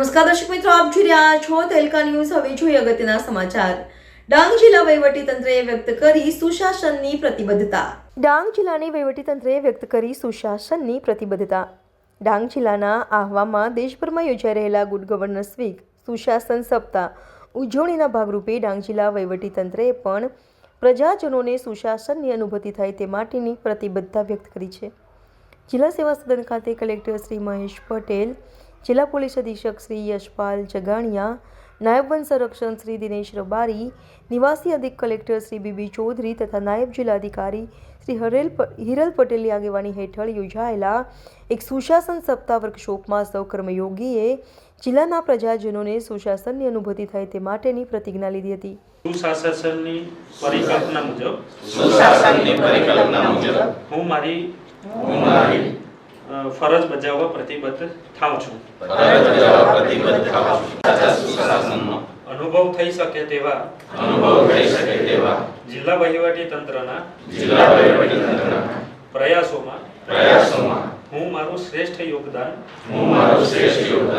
નમસ્કાર દર્શક મિત્રો, આપ જોઈ રહ્યા છો તેલકા ન્યૂઝ. હવે જોઈએ અગત્યના સમાચાર. ડાંગ જિલ્લા વહીવટી તંત્રએ વ્યક્ત કરી સુશાસનની પ્રતિબદ્ધતા. ડાંગ જિલ્લાની વહીવટી તંત્રએ વ્યક્ત કરી સુશાસનની પ્રતિબદ્ધતા. ડાંગ જિલ્લાના આહવામાં દેશભરમાં યોજાઈ રહેલા ગુડ ગવર્નન્સ વીક, સુશાસન સપ્તાહ ઉજવણીના ભાગરૂપે ડાંગ જિલ્લા વહીવટી તંત્રએ પણ પ્રજાજનોને સુશાસનની અનુભૂતિ થાય તે માટેની પ્રતિબદ્ધતા વ્યક્ત કરી છે. જિલ્લા સેવા સદન ખાતે કલેક્ટર શ્રી મહેશ પટેલ જિલ્લા પોલીસ અધિક્ષક શ્રી યશપાલ જગાણિયા નાયબ વન સંરક્ષણ શ્રી દિનેશ રબારી નિવાસી અધિક કલેક્ટર શ્રી બીબી ચૌધરી તથા નાયબ જિલ્લાધિકારી શ્રી હરેલ હિરલ પટેલની આગેવાની હેઠળ યોજાયેલા એક સુશાસન સપ્તાહ વર્કશોપમાં સૌ કર્મયોગીએ જિલ્લાના પ્રજાજનોને સુશાસનની અનુભૂતિ થાય તે માટેની પ્રતિજ્ઞા લીધી હતી. સુશાસનની પરિકલ્પના મુજબ સુશાસનની પરિકલ્પના મુજબ હું મારી હું મારી અ, ફરજ બજાવવા પ્રતિબદ્ધ થાવ છું. ફરજ બજાવવા પ્રતિબદ્ધ થાઉં છું. સાચા સુશાસનનો અનુભવ થઈ શકે તેવા અનુભવ થઈ શકે તેવા જિલ્લા વહીવટી તંત્રના જિલ્લા પ્રયાસોમાં પ્રયાસોમાં હું મારું શ્રેષ્ઠ યોગદાન હું મારું શ્રેષ્ઠ યોગદાન